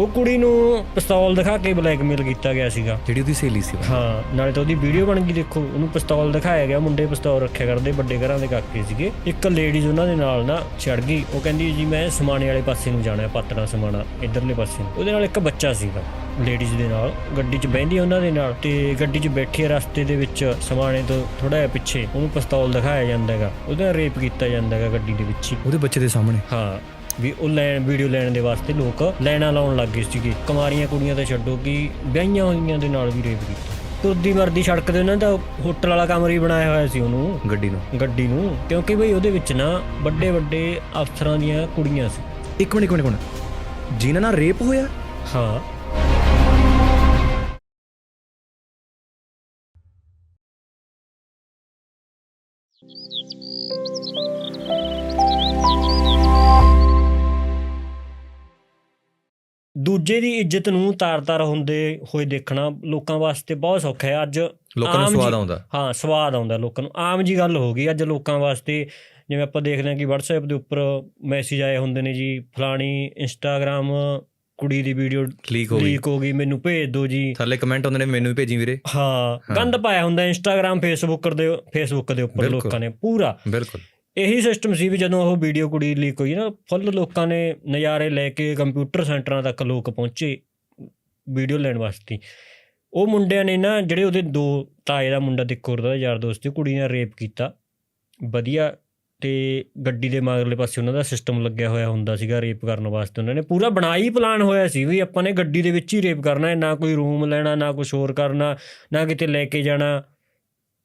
ਉਹ ਕੁੜੀ ਨੂੰ ਪਿਸਤੌਲ ਦਿਖਾ ਕੇ ਬਲੈਕਮੇਲ ਕੀਤਾ ਗਿਆ ਸੀਗਾ। ਜਿਹੜੀ ਉਹਦੀ ਸਹੇਲੀ ਸੀ। ਹਾਂ ਨਾਲੇ ਤਾਂ ਉਹਦੀ ਵੀਡੀਓ ਬਣ ਗਈ ਦੇਖੋ ਉਹਨੂੰ ਪਿਸਤੌਲ ਦਿਖਾਇਆ ਗਿਆ ਮੁੰਡੇ ਪਿਸਤੌਲ ਰੱਖਿਆ ਕਰਦੇ ਵੱਡੇ ਘਰਾਂ ਦੇ ਕਾਕੇ ਸੀਗੇ। ਇੱਕ ਲੇਡੀਜ਼ ਉਹਨਾਂ ਦੇ ਨਾਲ ਨਾ ਛੜ ਗਈ ਉਹ ਕਹਿੰਦੀ ਜੀ ਮੈਂ ਸਮਾਣੇ ਵਾਲੇ ਪਾਸੇ ਨੂੰ ਜਾਣਾ ਹੈ ਪਤਨਾ ਸਮਾਣਾ ਇਧਰਲੇ ਪਾਸੇ ਨੂੰ। ਉਹਦੇ ਨਾਲ ਇੱਕ ਬੱਚਾ ਸੀਗਾ ਲੇਡੀਜ਼ ਦੇ ਨਾਲ ਗੱਡੀ 'ਚ ਬਹਿੰਦੀ ਉਹਨਾਂ ਦੇ ਨਾਲ ਤੇ ਗੱਡੀ 'ਚ ਬੈਠੀ ਰਸਤੇ ਦੇ ਵਿੱਚ ਸਮਾਣੇ ਤੋਂ ਥੋੜਾ ਜਿਹਾ ਪਿੱਛੇ ਉਹਨੂੰ ਪਿਸਤੌਲ ਦਿਖਾਇਆ ਜਾਂਦਾ ਹੈਗਾ ਉਹਦੇ ਨਾਲ ਰੇਪ ਕੀਤਾ ਜਾਂਦਾ ਹੈਗਾ ਗੱਡੀ ਦੇ ਵਿੱਚ ਹੀ। ਉਹਦੇ ਬੱਚੇ ਦੇ ਸਾਹਮਣੇ? ਹਾਂ। ਵੀ ਉਹ ਲੈਣ ਵੀਡੀਓ ਲੈਣ ਦੇ ਵਾਸਤੇ ਲੋਕ ਲੈਣਾ ਲਾਉਣ ਲੱਗ ਗਏ ਸੀਗੇ। ਕੁਮਾਰੀਆਂ ਕੁੜੀਆਂ ਤਾਂ ਛੱਡੋ ਕਿ ਵਿਆਹੀਆਂ ਹੋਈਆਂ ਦੇ ਨਾਲ ਵੀ ਰੇਪ ਕੀਤਾ। ਤੁਰਦੀ ਮਰਦੀ ਸੜਕ ਤੇ ਉਹਨਾਂ ਦਾ ਹੋਟਲ ਵਾਲਾ ਕਮਰਾ ਹੀ ਬਣਾਇਆ ਹੋਇਆ ਸੀ ਉਹਨੂੰ। ਗੱਡੀ ਨੂੰ। ਗੱਡੀ ਨੂੰ। ਕਿਉਂਕਿ ਬਈ ਉਹਦੇ ਵਿੱਚ ਨਾ ਵੱਡੇ ਵੱਡੇ ਅਫਸਰਾਂ ਦੀਆਂ ਕੁੜੀਆਂ ਸੀ। ਇੱਕ ਮਿੰਟ ਇੱਕ ਮਿੰਟ ਇੱਕ ਮਿੰਟ। ਜਿਨ੍ਹਾਂ ਨਾਲ ਰੇਪ ਹੋਇਆ? ਹਾਂ। ਦੂਜੇ ਦੀ ਇੱਜ਼ਤ ਨੂੰ ਤਾਰ-ਤਾਰ ਹੁੰਦੇ ਹੋਏ ਦੇਖਣਾ ਲੋਕਾਂ ਵਾਸਤੇ ਬਹੁਤ ਸੌਖਾ ਹੈ। ਅੱਜ ਲੋਕਾਂ ਨੂੰ ਸਵਾਦ ਆਉਂਦਾ। ਹਾਂ ਸਵਾਦ ਆਉਂਦਾ ਲੋਕਾਂ ਨੂੰ। ਆਮ ਜੀ ਗੱਲ ਹੋ ਗਈ। ਅੱਜ ਲੋਕਾਂ ਵਾਸਤੇ ਜਿਵੇਂ ਆਪਾਂ ਦੇਖਦੇ ਹਾਂ ਕਿ WhatsApp ਦੇ ਉੱਪਰ ਮੈਸੇਜ ਆਏ ਹੁੰਦੇ ਨੇ ਜੀ ਫਲਾਣੀ Instagram ਕੁੜੀ ਦੀ ਵੀਡੀਓ ਲੀਕ ਹੋ ਗਈ। ਲੀਕ ਹੋ ਗਈ ਮੈਨੂੰ ਭੇਜ ਦਿਓ ਜੀ। ਥੱਲੇ ਕਮੈਂਟ ਆਉਂਦੇ ਨੇ ਮੈਨੂੰ ਵੀ ਭੇਜੀ ਵੀਰੇ। ਹਾਂ। ਗੰਦ ਪਾਇਆ ਹੁੰਦਾ Instagram Facebook ਦੇ Facebook ਦੇ ਉੱਪਰ। ਲੋਕਾਂ ਨੇ ਪੂਰਾ। ਬਿਲਕੁਲ। ਇਹੀ ਸਿਸਟਮ ਸੀ ਵੀ ਜਦੋਂ ਉਹ ਵੀਡੀਓ ਕੁੜੀ ਲੀਕ ਹੋਈ ਨਾ ਫੁੱਲ ਲੋਕਾਂ ਨੇ ਨਜ਼ਾਰੇ ਲੈ ਕੇ ਕੰਪਿਊਟਰ ਸੈਂਟਰਾਂ ਤੱਕ ਲੋਕ ਪਹੁੰਚੇ ਵੀਡੀਓ ਲੈਣ ਵਾਸਤੇ। ਉਹ ਮੁੰਡਿਆਂ ਨੇ ਨਾ, ਜਿਹੜੇ ਉਹਦੇ ਦੋ ਤਾਏ ਦਾ ਮੁੰਡਾ ਤੇ ਹੋਰ ਦਾ ਯਾਰ ਦੋਸਤ ਦੀ ਕੁੜੀ ਨਾਲ ਰੇਪ ਕੀਤਾ। ਵਧੀਆ, ਤੇ ਗੱਡੀ ਦੇ ਮਗਰਲੇ ਪਾਸੇ ਉਹਨਾਂ ਦਾ ਸਿਸਟਮ ਲੱਗਿਆ ਹੋਇਆ ਹੁੰਦਾ ਸੀਗਾ ਰੇਪ ਕਰਨ ਵਾਸਤੇ। ਉਹਨਾਂ ਨੇ ਪੂਰਾ ਬਣਾਈ ਪਲਾਨ ਹੋਇਆ ਸੀ ਵੀ ਆਪਾਂ ਨੇ ਗੱਡੀ ਦੇ ਵਿੱਚ ਹੀ ਰੇਪ ਕਰਨਾ ਹੈ, ਨਾ ਕੋਈ ਰੂਮ ਲੈਣਾ, ਨਾ ਕੁਝ ਹੋਰ ਕਰਨਾ, ਨਾ ਕਿਤੇ ਲੈ ਕੇ ਜਾਣਾ।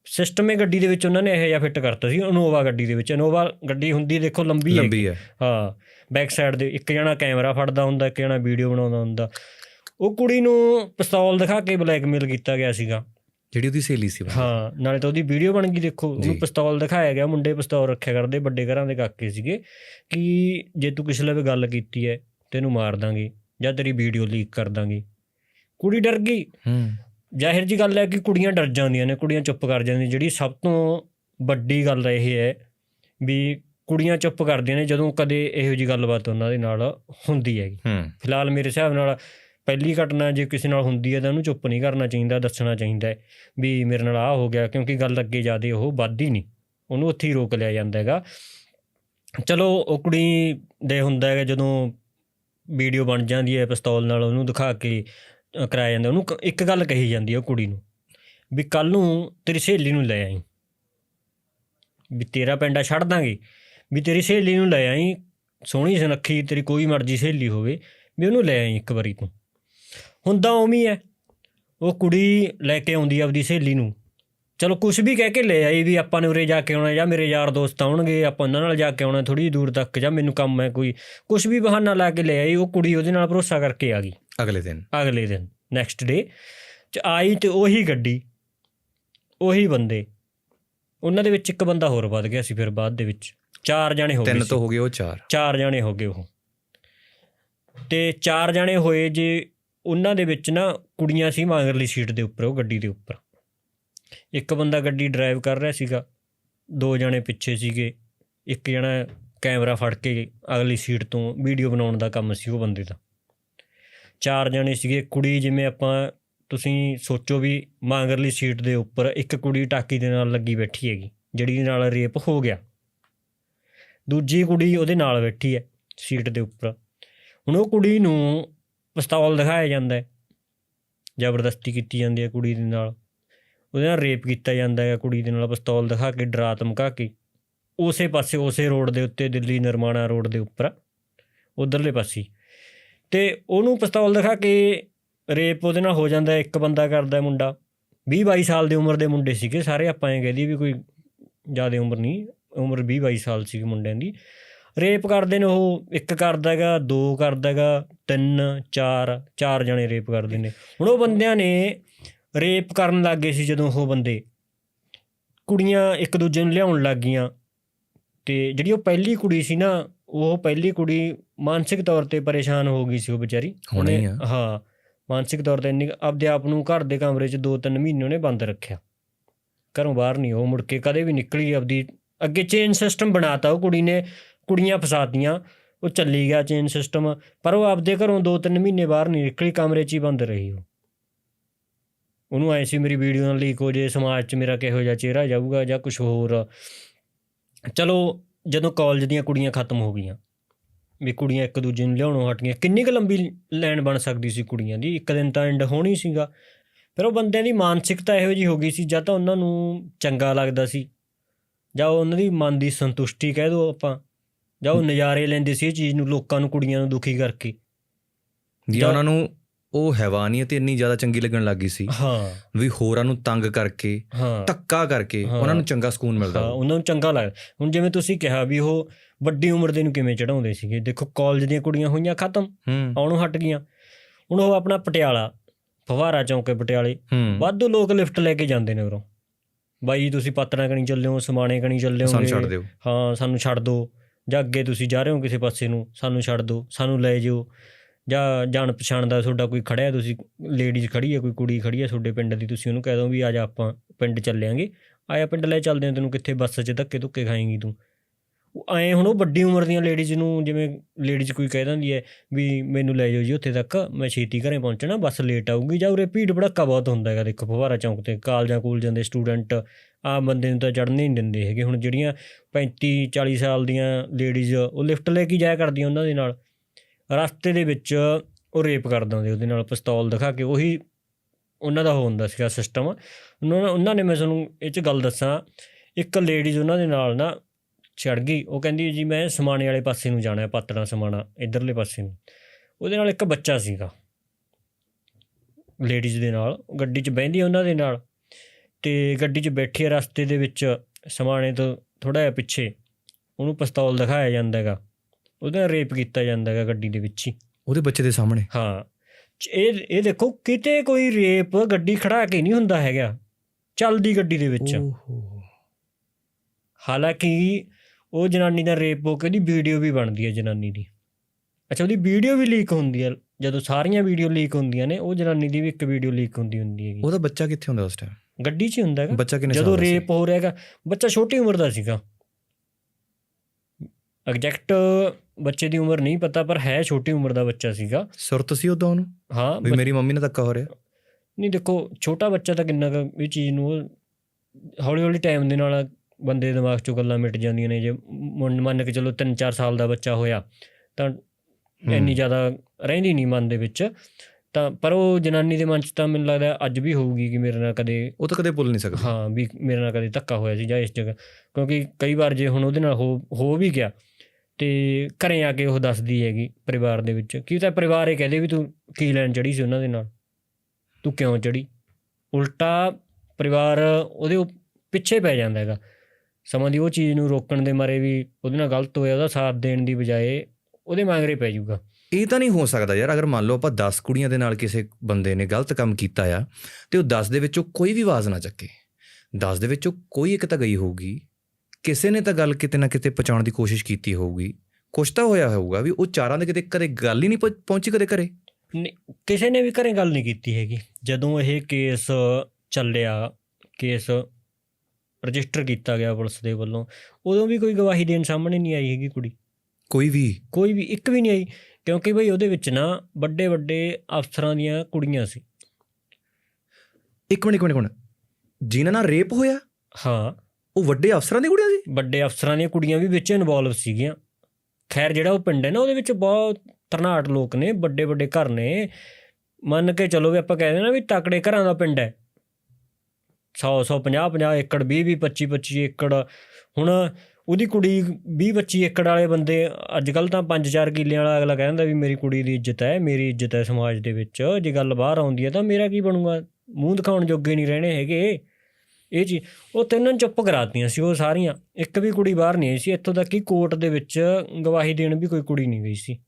ਸਿਸਟਮ ਹੈ ਗੱਡੀ ਦੇ ਵਿੱਚ ਉਹਨਾਂ ਨੇ ਇਹ ਜਿਹਾ ਫਿੱਟ ਕਰਤਾ ਸੀ ਇਨੋਵਾ ਗੱਡੀ ਦੇ ਵਿੱਚ। ਇਨੋਵਾ ਗੱਡੀ ਹੁੰਦੀ ਦੇਖੋ ਲੰਬੀ ਹੈ। ਲੰਬੀ ਹੈ। ਹਾਂ ਬੈਕ ਸਾਈਡ ਦੇ ਇੱਕ ਜਣਾ ਕੈਮਰਾ ਫੜਦਾ ਹੁੰਦਾ ਇੱਕ ਜਣਾ ਵੀਡੀਓ ਬਣਾਉਂਦਾ ਹੁੰਦਾ। ਉਹ ਕੁੜੀ ਨੂੰ ਪਿਸਤੌਲ ਦਿਖਾ ਕੇ ਬਲੈਕਮੇਲ ਕੀਤਾ ਗਿਆ ਸੀਗਾ। ਜਿਹੜੀ ਉਹਦੀ ਸਹੇਲੀ ਸੀ। ਹਾਂ ਨਾਲੇ ਤਾਂ ਉਹਦੀ ਵੀਡੀਓ ਬਣ ਗਈ ਦੇਖੋ। ਉਹਨੂੰ। ਪਿਸਤੌਲ ਦਿਖਾਇਆ ਗਿਆ ਮੁੰਡੇ ਪਿਸਤੌਲ ਰੱਖਿਆ ਕਰਦੇ ਵੱਡੇ ਘਰਾਂ ਦੇ ਕਾਕੇ ਸੀਗੇ ਕਿ ਜੇ ਤੂੰ ਕਿਸੇ ਲਵੇ ਗੱਲ ਕੀਤੀ ਹੈ ਤੈਨੂੰ ਮਾਰ ਦਾਂਗੇ ਜਾਂ ਤੇਰੀ ਵੀਡੀਓ ਲੀਕ ਕਰ ਦਾਂਗੇ। ਕੁੜੀ ਡਰ ਗਈ। ਹੂੰ। ਜ਼ਾਹਿਰ ਜੀ ਗੱਲ ਹੈ ਕਿ ਕੁੜੀਆਂ ਡਰ ਜਾਂਦੀਆਂ ਨੇ ਕੁੜੀਆਂ ਚੁੱਪ ਕਰ ਜਾਂਦੀਆਂ ਜਿਹੜੀ ਸਭ ਤੋਂ ਵੱਡੀ ਗੱਲ ਇਹ ਹੈ ਵੀ ਕੁੜੀਆਂ ਚੁੱਪ ਕਰਦੀਆਂ ਨੇ ਜਦੋਂ ਕਦੇ ਇਹੋ ਜੀ ਗੱਲਬਾਤ ਉਹਨਾਂ ਦੇ ਨਾਲ ਹੁੰਦੀ ਹੈਗੀ। ਹੂੰ। ਫਿਲਹਾਲ ਮੇਰੇ ਹਿਸਾਬ ਨਾਲ ਪਹਿਲੀ ਘਟਨਾ ਜੇ ਕਿਸੇ ਨਾਲ ਹੁੰਦੀ ਹੈ ਤਾਂ ਉਹਨੂੰ ਚੁੱਪ ਨਹੀਂ ਕਰਨਾ ਚਾਹੀਦਾ ਦੱਸਣਾ ਚਾਹੀਦਾ ਹੈ ਵੀ ਮੇਰੇ ਨਾਲ ਆਹ ਹੋ ਗਿਆ ਕਿਉਂਕਿ ਗੱਲ ਅੱਗੇ ਜਾਦੇ ਉਹ ਵੱਧਦੀ ਨਹੀਂ ਉਹਨੂੰ ਉੱਥੇ ਹੀ ਰੋਕ ਲਿਆ ਜਾਂਦਾ ਹੈਗਾ। ਚਲੋ ਉਹ ਕੁੜੀ ਦੇ ਹੁੰਦਾ ਹੈਗਾ ਜਦੋਂ ਵੀਡੀਓ ਬਣ ਜਾਂਦੀ ਹੈ ਪਿਸਤੌਲ ਨਾਲ ਉਹਨੂੰ ਦਿਖਾ ਕੇ ਕਰਾਇਆ ਜਾਂਦਾ। ਉਹਨੂੰ ਕ- ਇੱਕ ਗੱਲ ਕਹੀ ਜਾਂਦੀ ਹੈ ਉਹ ਕੁੜੀ ਨੂੰ ਵੀ ਕੱਲ ਨੂੰ ਤੇਰੀ ਸਹੇਲੀ ਨੂੰ ਲੈ ਆਈ। ਵੀ ਤੇਰਾ ਪਿੰਡਾ ਛੱਡ ਦਾਂਗੇ। ਵੀ ਤੇਰੀ ਸਹੇਲੀ ਨੂੰ ਲੈ ਆਈ, ਸੋਹਣੀ ਸੁਨੱਖੀ, ਤੇਰੀ ਕੋਈ ਮਰਜ਼ੀ ਸਹੇਲੀ ਹੋਵੇ, ਵੀ ਉਹਨੂੰ ਲੈ ਆਈ ਇੱਕ ਵਾਰੀ ਤੂੰ। ਹੁੰਦਾ ਉਵੇਂ ਹੀ ਹੈ। ਉਹ ਕੁੜੀ ਲੈ ਕੇ ਆਉਂਦੀ ਆ ਆਪਦੀ ਸਹੇਲੀ ਨੂੰ। ਚਲੋ ਕੁਝ ਵੀ ਕਹਿ ਕੇ ਲੈ ਆਈ ਵੀ ਆਪਾਂ ਨੇ ਉਰੇ ਜਾ ਕੇ ਆਉਣਾ ਜਾਂ ਮੇਰੇ ਯਾਰ ਦੋਸਤ ਆਉਣਗੇ ਆਪਾਂ ਉਹਨਾਂ ਨਾਲ ਜਾ ਕੇ ਆਉਣਾ ਥੋੜੀ ਦੂਰ ਤੱਕ ਜਾਂ ਮੈਨੂੰ ਕੰਮ ਹੈ ਕੋਈ। ਕੁਝ ਵੀ ਬਹਾਨਾ ਲਾ ਕੇ ਲੈ ਆਈ ਉਹ ਕੁੜੀ ਉਹਦੇ ਨਾਲ ਭਰੋਸਾ ਕਰਕੇ ਆ ਗਈ। ਅਗਲੇ ਦਿਨ। ਅਗਲੇ ਦਿਨ ਨੈਕਸਟ ਡੇ ਚ ਆਈ ਤੇ ਉਹੀ ਗੱਡੀ ਉਹੀ ਬੰਦੇ। ਉਹਨਾਂ ਦੇ ਵਿੱਚ ਇੱਕ ਬੰਦਾ ਹੋਰ ਵੱਧ ਗਿਆ ਸੀ ਫਿਰ ਬਾਅਦ ਦੇ ਵਿੱਚ। ਚਾਰ ਜਣੇ ਹੋ ਗਏ ਤਿੰਨ। ਤੋਂ ਹੋ ਗਏ ਉਹ ਚਾਰ। ਚਾਰ ਜਣੇ ਹੋ ਗਏ ਉਹ। ਤੇ ਚਾਰ ਜਣੇ ਹੋਏ ਜੇ ਉਹਨਾਂ ਦੇ ਵਿੱਚ ਨਾ ਕੁੜੀਆਂ ਸੀ ਮਗਰਲੀ ਸੀਟ ਦੇ ਉੱਪਰ ਉਹ ਗੱਡੀ ਦੇ ਉੱਪਰ। ਇੱਕ ਬੰਦਾ ਗੱਡੀ ਡਰਾਈਵ ਕਰ ਰਿਹਾ ਸੀਗਾ, ਦੋ ਜਣੇ ਪਿੱਛੇ ਸੀਗੇ, ਇੱਕ ਜਣਾ ਕੈਮਰਾ ਫੜ ਕੇ ਅਗਲੀ ਸੀਟ ਤੋਂ ਵੀਡੀਓ ਬਣਾਉਣ ਦਾ ਕੰਮ ਸੀ ਉਹ ਬੰਦੇ ਦਾ। ਚਾਰ ਜਣੇ ਸੀਗੇ, ਕੁੜੀ ਜਿਵੇਂ ਆਪਾਂ ਤੁਸੀਂ ਸੋਚੋ ਵੀ ਮਾਂਗਰਲੀ ਸੀਟ ਦੇ ਉੱਪਰ ਇੱਕ ਕੁੜੀ ਟਾਕੀ ਦੇ ਨਾਲ ਲੱਗੀ ਬੈਠੀ ਹੈਗੀ, ਜਿਹੜੀ ਨਾਲ ਰੇਪ ਹੋ ਗਿਆ। ਦੂਜੀ ਕੁੜੀ ਉਹਦੇ ਨਾਲ ਬੈਠੀ ਹੈ ਸੀਟ ਦੇ ਉੱਪਰ। ਹੁਣ ਉਹ ਕੁੜੀ ਨੂੰ ਪਿਸਤੌਲ ਦਿਖਾਇਆ ਜਾਂਦਾ ਹੈ, ਜ਼ਬਰਦਸਤੀ ਕੀਤੀ ਜਾਂਦੀ ਹੈ ਕੁੜੀ ਦੇ ਨਾਲ। ਉਹਦੇ ਨਾਲ ਰੇਪ ਕੀਤਾ ਜਾਂਦਾ ਹੈ ਕੁੜੀ ਦੇ ਨਾਲ, ਪਿਸਤੌਲ ਦਿਖਾ ਕੇ, ਡਰਾ ਧਮਕਾ ਕੇ। ਉਸੇ ਪਾਸੇ, ਉਸੇ ਰੋਡ ਦੇ ਉੱਤੇ, ਦਿੱਲੀ ਨਿਰਮਾਣਾ ਰੋਡ ਦੇ ਉੱਪਰ ਉਧਰਲੇ ਪਾਸੇ। ਹੀ। ਤੇ ਉਹਨੂੰ ਪਿਸਤੌਲ ਦਿਖਾ ਕੇ ਰੇਪ ਉਹਦੇ ਨਾਲ ਹੋ ਜਾਂਦਾ, ਇੱਕ ਬੰਦਾ ਕਰਦਾ ਮੁੰਡਾ। 20 22 ਸਾਲ ਦੀ ਉਮਰ ਦੇ ਮੁੰਡੇ ਸੀਗੇ ਸਾਰੇ, ਆਪਾਂ ਐਂ ਕਹਦੀ ਵੀ ਕੋਈ ਜ਼ਿਆਦਾ ਉਮਰ ਨਹੀਂ, ਉਮਰ 20 22 ਸਾਲ ਸੀ ਮੁੰਡਿਆਂ ਦੀ। ਰੇਪ ਕਰਦੇ ਨੇ ਉਹ, ਇੱਕ ਕਰਦਾ ਹੈਗਾ, ਦੋ ਕਰਦਾ ਹੈਗਾ, ਤਿੰਨ, ਚਾਰ ਚਾਰ ਜਣੇ ਰੇਪ ਕਰਦੇ ਨੇ। ਹੁਣ ਉਹ ਬੰਦਿਆਂ ਨੇ ਰੇਪ ਕਰਨ ਲੱਗ ਗਏ ਸੀ ਜਦੋਂ ਉਹ ਬੰਦੇ। ਕੁੜੀਆਂ ਇੱਕ ਦੂਜੇ ਨੂੰ ਲਿਆਉਣ ਲੱਗ ਗਈਆਂ। ਤੇ ਜਿਹੜੀ ਉਹ ਪਹਿਲੀ ਕੁੜੀ ਸੀ ਨਾ ਉਹ ਪਹਿਲੀ ਕੁੜੀ ਮਾਨਸਿਕ ਤੌਰ ਤੇ ਪਰੇਸ਼ਾਨ ਹੋ ਗਈ ਸੀ ਉਹ ਵਿਚਾਰੀ। ਹੋਣਾ ਹੀ ਮਾਨਸਿਕ ਤੌਰ ਤੇ ਇੰਨੀ ਆਪਦੇ ਆਪ ਨੂੰ ਘਰ ਦੇ ਕਮਰੇ 'ਚ 2-3 ਮਹੀਨੇ ਉਹਨੇ ਬੰਦ ਰੱਖਿਆ। ਘਰੋਂ ਬਾਹਰ ਨਹੀਂ ਉਹ ਮੁੜ ਕੇ ਕਦੇ ਵੀ ਨਿਕਲੀ ਆਪਦੀ ਅੱਗੇ ਚੇਨ ਸਿਸਟਮ ਬਣਾਤਾ ਉਹ ਕੁੜੀ ਨੇ ਕੁੜੀਆਂ ਫਸਾਤੀਆਂ ਉਹ ਚੱਲੀ ਗਿਆ ਚੇਨ ਸਿਸਟਮ ਪਰ ਉਹ ਆਪਦੇ ਘਰੋਂ 2-3 ਮਹੀਨੇ ਬਾਹਰ ਨਹੀਂ ਨਿਕਲੀ ਕਮਰੇ 'ਚ ਹੀ ਬੰਦ ਰਹੀ ਉਹ। ਉਹਨੂੰ ਐ ਸੀ ਮੇਰੀ ਵੀਡੀਓ ਨਾਲ ਲੀਕ ਹੋ ਜੇ ਸਮਾਜ 'ਚ ਮੇਰਾ ਕਿਹੋ ਜਿਹਾ ਚਿਹਰਾ ਜਾਊਗਾ ਜਾਂ ਕੁਝ ਹੋਰ। ਚਲੋ ਜਦੋਂ ਕਾਲਜ ਦੀਆਂ ਕੁੜੀਆਂ ਖਤਮ ਹੋ ਗਈਆਂ ਵੀ ਕੁੜੀਆਂ ਇੱਕ ਦੂਜੇ ਨੂੰ ਲਿਆਉਣੋਂ ਹਟ ਗਈਆਂ ਕਿੰਨੀ ਕੁ ਲੰਬੀ ਲਾਈਨ ਬਣ ਸਕਦੀ ਸੀ ਕੁੜੀਆਂ ਦੀ? ਇੱਕ ਦਿਨ ਤਾਂ ਐਂਡ ਹੋਣੀ ਸੀਗਾ। ਫਿਰ ਉਹ ਬੰਦਿਆਂ ਦੀ ਮਾਨਸਿਕਤਾ ਇਹੋ ਜੀ ਹੋ ਗਈ ਸੀ ਜਾਂ ਤਾਂ ਉਹਨਾਂ ਨੂੰ ਚੰਗਾ ਲੱਗਦਾ ਸੀ ਜਾਂ ਉਹ ਉਹਨਾਂ ਦੀ ਮਨ ਦੀ ਸੰਤੁਸ਼ਟੀ ਕਹਿ ਦੋ ਆਪਾਂ ਜਾਂ ਉਹ ਨਜ਼ਾਰੇ ਲੈਂਦੇ ਸੀ ਇਹ ਚੀਜ਼ ਨੂੰ ਲੋਕਾਂ ਨੂੰ ਕੁੜੀਆਂ ਨੂੰ ਦੁਖੀ ਕਰਕੇ। ਜਾਂ- ਉਹਨਾਂ ਨੂੰ ਉਹ ਹੈਵਾਨੀਅਤ ਇੰਨੀ ਜ਼ਿਆਦਾ ਚੰਗੀ ਲੱਗਣ ਲੱਗੀ ਸੀ ਹਾਂ। ਵੀ ਹੋਰਾਂ ਨੂੰ ਤੰਗ ਕਰਕੇ ਧੱਕਾ ਕਰਕੇ। ਉਹਨਾਂ ਨੂੰ ਚੰਗਾ ਸਕੂਨ ਮਿਲਦਾ ਹਾਂ ਉਹ। ਉਹਨਾਂ ਨੂੰ ਚੰਗਾ ਲੱਗਦਾ ਹੁਣ ਜਿਵੇਂ ਤੁਸੀਂ ਕਿਹਾ ਵੀ ਉਹ ਵੱਡੀ ਉਮਰ ਦੇ ਨੂੰ ਕਿਵੇਂ ਚੜਾਉਂਦੇ ਸੀਗੇ ਦੇਖੋ ਕਾਲਜ ਦੀਆਂ ਕੁੜੀਆਂ ਹੋਈਆਂ ਖਤਮ ਆਉਣੋਂ ਹਟ ਗਈਆਂ। ਹੁਣ ਉਹ ਆਪਣਾ ਪਟਿਆਲਾ ਫਵਾਰਾ ਚੌਂਕੇ ਪਟਿਆਲੇ ਵਾਧੂ ਲੋਕ ਲਿਫਟ ਲੈ ਕੇ ਜਾਂਦੇ ਨੇ ਉਰੋਂ। ਬਾਈ ਤੁਸੀਂ ਪਾਤਣਾ ਕਣੀ ਚੱਲੇ ਹੋ ਸਮਾਣੇ ਕਣੀ ਚੱਲੇ ਸਾਨੂੰ ਛੱਡ ਦਿਓ। ਹਾਂ ਸਾਨੂੰ ਛੱਡ ਦਿਓ ਜਾਂ ਅੱਗੇ ਤੁਸੀਂ ਜਾ ਰਹੇ ਹੋ ਕਿਸੇ ਪਾਸੇ ਨੂੰ ਸਾਨੂੰ ਛੱਡ ਦਿਓ ਸਾਨੂੰ ਲੈ ਜਿਓ। ਜਾਂ ਜਾਣ ਪਛਾਣ ਦਾ ਤੁਹਾਡਾ ਕੋਈ ਖੜਿਆ, ਤੁਸੀਂ ਲੇਡੀਜ਼ ਖੜੀ ਹੈ ਕੋਈ ਕੁੜੀ ਖੜੀ ਹੈ ਤੁਹਾਡੇ ਪਿੰਡ ਦੀ, ਤੁਸੀਂ ਉਹਨੂੰ ਕਹਿ ਦਿਓ ਵੀ ਆ ਜਾ ਆਪਾਂ ਪਿੰਡ ਚੱਲਿਆਂਗੇ। ਆਇਆ ਪਿੰਡ ਲੈ ਚੱਲਦੇ ਹਾਂ ਤੈਨੂੰ, ਕਿੱਥੇ ਬੱਸ 'ਚ ਧੱਕੇ ਧੁੱਕੇ ਖਾਏਂਗੀ ਤੂੰ। ਉਹ ਐਂ ਹੁਣ ਉਹ ਵੱਡੀ ਉਮਰ ਦੀਆਂ ਲੇਡੀਜ਼ ਨੂੰ ਜਿਵੇਂ ਲੇਡੀਜ਼ ਕੋਈ ਕਹਿ ਦਿੰਦੀ ਹੈ ਵੀ ਮੈਨੂੰ ਲੈ ਜਾਓ ਜੀ ਉੱਥੇ ਤੱਕ, ਮੈਂ ਛੇਤੀ ਘਰੇ ਪਹੁੰਚਣਾ, ਬੱਸ ਲੇਟ ਆਊਗੀ ਜਾਂ ਉਰੇ ਭੀੜ ਭੜੱਕਾ ਬਹੁਤ ਹੁੰਦਾ ਹੈਗਾ, ਦੇਖੋ ਫਵਾਰਾ ਚੌਂਕ ਤੇ, ਕਾਲਜਾਂ ਕੂਲਜਾਂ ਦੇ ਸਟੂਡੈਂਟ ਆਮ ਬੰਦੇ ਨੂੰ ਤਾਂ ਚੜ੍ਹਨ ਹੀ ਨਹੀਂ ਦਿੰਦੇ ਹੈਗੇ। ਹੁਣ ਜਿਹੜੀਆਂ 35 40 ਸਾਲ ਦੀਆਂ ਲੇਡੀਜ਼ ਉਹ ਲਿਫਟ ਲੈ ਕੇ ਜਾਇਆ ਕਰਦੀਆਂ ਉਹਨਾਂ ਦੇ ਨਾਲ। ਰਸਤੇ ਦੇ ਵਿੱਚ ਉਹ ਰੇਪ ਕਰ ਦਿੰਦੇ, ਉਹਦੇ ਨਾਲ ਪਿਸਤੌਲ ਦਿਖਾ ਕੇ, ਉਹੀ ਉਹਨਾਂ ਦਾ ਉਹ ਹੁੰਦਾ ਸੀਗਾ ਸਿਸਟਮ ਉਹਨਾਂ ਉਹਨਾਂ ਨੇ ਮੈਂ ਤੁਹਾਨੂੰ ਇਹ 'ਚ ਗੱਲ ਦੱਸਾਂ, ਇੱਕ ਲੇਡੀਜ਼ ਉਹਨਾਂ ਦੇ ਨਾਲ ਨਾ ਚੜ ਗਈ, ਉਹ ਕਹਿੰਦੀ ਜੀ ਮੈਂ ਸਮਾਣੇ ਵਾਲੇ ਪਾਸੇ ਨੂੰ ਜਾਣਾ ਹੈ ਪਾਤੜਾ ਸਮਾਣਾ, ਇਧਰਲੇ ਪਾਸੇ ਨੂੰ। ਉਹਦੇ ਨਾਲ ਇੱਕ ਬੱਚਾ ਸੀਗਾ ਲੇਡੀਜ਼ ਦੇ ਨਾਲ ਗੱਡੀ 'ਚ ਬਹਿੰਦੀ ਉਹਨਾਂ ਦੇ ਨਾਲ, ਤੇ ਗੱਡੀ 'ਚ ਬੈਠੀ ਰਸਤੇ ਦੇ ਵਿੱਚ ਸਮਾਣੇ ਤੋਂ ਥੋੜਾ ਜਿਹਾ ਪਿੱਛੇ, ਉਹਨੂੰ ਪਿਸਤੌਲ ਦਿਖਾਇਆ ਜਾਂਦਾ ਹੈਗਾ। ਉਹਦੇ ਨਾਲ ਰੇਪ ਕੀਤਾ ਜਾਂਦਾ ਹੈਗਾ ਗੱਡੀ ਦੇ ਵਿੱਚ ਹੀ। ਉਹਦੇ ਬੱਚੇ ਦੇ ਸਾਹਮਣੇ? ਹਾਂ। ਇਹ ਇਹ ਦੇਖੋ ਕਿਤੇ ਕੋਈ ਰੇਪ ਗੱਡੀ ਖੜਾ ਕੇ ਨਹੀਂ ਹੁੰਦਾ ਹੈਗਾ ਚੱਲਦੀ ਗੱਡੀ ਦੇ ਵਿੱਚ। ਹਾਲਾਂਕਿ ਉਹ ਜਨਾਨੀ ਦਾ ਰੇਪ ਹੋ ਕੇ ਉਹਦੀ ਵੀਡੀਓ ਵੀ ਬਣਦੀ ਹੈ ਜਨਾਨੀ ਦੀ। ਅੱਛਾ ਉਹਦੀ ਵੀਡੀਓ ਵੀ ਲੀਕ ਹੁੰਦੀ ਹੈ। ਜਦੋਂ ਸਾਰੀਆਂ ਵੀਡੀਓ ਲੀਕ ਹੁੰਦੀਆਂ ਨੇ ਉਹ ਜਨਾਨੀ ਦੀ ਵੀ ਇੱਕ ਵੀਡੀਓ ਲੀਕ ਹੁੰਦੀ ਹੁੰਦੀ ਹੈਗੀ। ਉਹਦਾ ਬੱਚਾ ਕਿੱਥੇ ਹੁੰਦਾ ਉਸ ਟਾਈਮ ਗੱਡੀ 'ਚ ਹੀ ਹੁੰਦਾ ਹੈਗਾ। ਜਦੋਂ ਦਾ? ਰੇਪ ਹੋ ਰਿਹਾ ਹੈਗਾ ਬੱਚਾ ਛੋਟੀ ਉਮਰ ਦਾ ਸੀਗਾ। ਐਗਜ਼ੈਕਟ ਬੱਚੇ ਦੀ ਉਮਰ ਨਹੀਂ ਪਤਾ ਪਰ ਹੈ ਛੋਟੀ ਉਮਰ ਦਾ ਬੱਚਾ ਸੀਗਾ। ਸੁਰਤ ਸੀ ਉਦੋਂ ਉਹਨੂੰ? ਹਾਂ ਵੀ ਮੇਰੀ ਮੰਮੀ ਨਾਲ ਧੱਕਾ ਹੋ ਰਿਹਾ? ਨਹੀਂ ਦੇਖੋ ਛੋਟਾ ਬੱਚਾ ਤਾਂ ਕਿੰਨਾ ਕੁ ਇਹ ਚੀਜ਼ ਨੂੰ ਹੌਲੀ ਹੌਲੀ ਟਾਈਮ ਦੇ ਨਾਲ ਬੰਦੇ ਦੇ ਦਿਮਾਗ 'ਚੋਂ ਗੱਲਾਂ ਮਿਟ ਜਾਂਦੀਆਂ ਨੇ। ਜੇ ਮੰਨ ਮੰਨ ਕੇ ਚਲੋ 3-4 ਸਾਲ ਦਾ ਬੱਚਾ ਹੋਇਆ ਤਾਂ ਇੰਨੀ ਜ਼ਿਆਦਾ ਰਹਿੰਦੀ ਨਹੀਂ ਮਨ ਦੇ ਵਿੱਚ। ਤਾਂ ਪਰ ਉਹ ਜਨਾਨੀ ਦੇ ਮਨ 'ਚ ਤਾਂ ਮੈਨੂੰ ਲੱਗਦਾ ਅੱਜ ਵੀ ਹੋਊਗੀ ਕਿ ਮੇਰੇ ਨਾਲ ਕਦੇ ਉਹ ਤਾਂ ਕਦੇ ਭੁੱਲ ਨਹੀਂ ਸਕਦਾ। ਹਾਂ ਵੀ ਮੇਰੇ ਨਾਲ ਕਦੇ ਧੱਕਾ ਹੋਇਆ ਸੀ ਜਾਂ ਇਸ ਜਗ੍ਹਾ। ਕਿਉਂਕਿ ਕਈ ਵਾਰ ਜੇ ਹੁਣ ਉਹਦੇ ਨਾਲ ਹੋ ਹੋ ਵੀ ਗਿਆ ਤੇ ਘਰੇ ਆ ਕੇ ਉਹ ਦੱਸਦੀ ਹੈਗੀ ਪਰਿਵਾਰ ਦੇ ਵਿੱਚ, ਕੀ ਤਾਂ ਪਰਿਵਾਰ ਇਹ ਕਹਦੇ ਵੀ ਤੂੰ ਕੀ ਲੈਣ ਚੜੀ ਸੀ ਉਹਨਾਂ ਦੇ ਨਾਲ? ਤੂੰ ਕਿਉਂ ਚੜੀ ਉਲਟਾ ਪਰਿਵਾਰ ਉਹਦੇ ਉ- ਪਿੱਛੇ ਪੈ ਜਾਂਦਾ ਹੈਗਾ। ਸਮਾਂ ਦੀ ਉਹ ਚੀਜ਼ ਨੂੰ ਰੋਕਣ ਦੇ ਮਾਰੇ ਵੀ ਉਹਦੇ ਨਾਲ ਗਲਤ ਹੋਇਆ, ਉਹਦਾ ਸਾਥ ਦੇਣ ਦੀ ਬਜਾਏ ਉਹਦੇ ਮੰਗਰੇ ਪੈ ਜਾਊਗਾ। ਇਹ ਤਾਂ ਨਹੀਂ ਹੋ ਸਕਦਾ ਯਾਰ, ਅਗਰ ਮੰਨ ਲਓ ਆਪਾਂ 10 ਕੁੜੀਆਂ ਦੇ ਨਾਲ ਕਿਸੇ ਬੰਦੇ ਨੇ ਗਲਤ ਕੰਮ ਕੀਤਾ ਆ, ਤੇ ਉਹ 10 ਦੇ ਵਿੱਚੋਂ ਕੋਈ ਵੀ ਆਵਾਜ਼ ਨਾ ਚੱਕੇ। 10 ਦੇ ਵਿੱਚੋਂ ਕੋਈ ਇੱਕ ਤਾਂ ਗਈ ਹੋਊਗੀ ਕਿਸੇ ਨੇ ਤਾਂ ਗੱਲ ਕਿਤੇ ਨਾ ਕਿਤੇ ਪਹੁੰਚਾਉਣ ਦੀ ਕੋਸ਼ਿਸ਼ ਕੀਤੀ ਹੋਊਗੀ। ਕੁਛ ਤਾਂ ਹੋਇਆ ਹੋਊਗਾ ਵੀ ਉਹ ਚਾਰਾਂ ਦੇ ਕਿਤੇ ਕਦੇ ਗੱਲ ਹੀ ਨਹੀਂ ਪਹੁੰ- ਪਹੁੰਚੀ ਕਦੇ ਨਹੀਂ, ਕਿਸੇ ਨੇ ਵੀ ਘਰੇ ਗੱਲ ਨਹੀਂ ਕੀਤੀ ਹੈਗੀ। ਜਦੋਂ ਇਹ ਕੇਸ ਚੱਲਿਆ ਕੇਸ ਰਜਿਸਟਰ ਕੀਤਾ ਗਿਆ ਪੁਲਿਸ ਦੇ ਵੱਲੋਂ ਉਦੋਂ ਵੀ ਕੋਈ ਗਵਾਹੀ ਦੇਣ ਸਾਹਮਣੇ ਨਹੀਂ ਆਈ ਹੈਗੀ ਕੁੜੀ। ਕੋਈ ਵੀ? ਕੋਈ ਵੀ ਇੱਕ ਵੀ ਨਹੀਂ ਆਈ। ਕਿਉਂਕਿ ਬਈ ਉਹਦੇ ਵਿੱਚ ਨਾ ਵੱਡੇ ਵੱਡੇ ਅਫਸਰਾਂ ਦੀਆਂ ਕੁੜੀਆਂ ਸੀ। ਇੱਕ ਮਿੰਟ ਇੱਕ ਮਿੰਟ ਜਿਨ੍ਹਾਂ ਨਾਲ ਰੇਪ ਹੋਇਆ? ਹਾਂ। ਉਹ ਵੱਡੇ ਅਫਸਰਾਂ ਦੀਆਂ ਕੁੜੀਆਂ ਸੀ? ਵੱਡੇ ਅਫਸਰਾਂ ਦੀਆਂ ਕੁੜੀਆਂ ਵੀ ਵਿੱਚ ਇਨਵੋਲਵ ਸੀਗੀਆਂ। ਖੈਰ, ਜਿਹੜਾ ਉਹ ਪਿੰਡ ਹੈ ਨਾ, ਉਹਦੇ ਵਿੱਚ ਬਹੁਤ ਤਰਨਾਟ ਲੋਕ ਨੇ, ਵੱਡੇ ਵੱਡੇ ਘਰ ਨੇ। ਮੰਨ ਕੇ ਚਲੋ ਵੀ ਆਪਾਂ ਕਹਿੰਦੇ ਨਾ ਵੀ ਤਕੜੇ ਘਰਾਂ ਦਾ ਪਿੰਡ ਹੈ। 100 100 50 50 ਏਕੜ 20 20 25 25 ਏਕੜ। ਹੁਣ ਉਹਦੀ ਕੁੜੀ 20 25 ਏਕੜ ਵਾਲੇ ਬੰਦੇ ਅੱਜ ਕੱਲ ਤਾਂ 5-4 ਕਿੱਲਿਆਂ ਵਾਲਾ ਅਗਲਾ ਕਹਿੰਦਾ ਵੀ ਮੇਰੀ ਕੁੜੀ ਦੀ ਇੱਜ਼ਤ ਹੈ, ਮੇਰੀ ਇੱਜ਼ਤ ਹੈ ਸਮਾਜ ਦੇ ਵਿੱਚ। ਜੇ ਗੱਲ ਬਾਹਰ ਆਉਂਦੀ ਹੈ ਤਾਂ ਮੇਰਾ ਕੀ ਬਣੂਗਾ? ਮੂੰਹ ਦਿਖਾਉਣ ਜੋਗੇ ਨਹੀਂ ਰਹਿਣੇ ਹੈਗੇ। ਇਹ ਜੀ, ਉਹ ਤਿੰਨਾਂ ਚੁੱਪ ਕਰਾਤੀਆਂ ਸੀ, ਉਹ ਸਾਰੀਆਂ। ਇੱਕ ਵੀ ਕੁੜੀ ਬਾਹਰ ਨਹੀਂ ਆਈ ਸੀ, ਇੱਥੋਂ ਤੱਕ ਕਿ ਕੋਰਟ ਦੇ ਵਿੱਚ ਗਵਾਹੀ ਦੇਣ ਵੀ ਕੋਈ ਕੁੜੀ ਨਹੀਂ ਗਈ ਸੀ।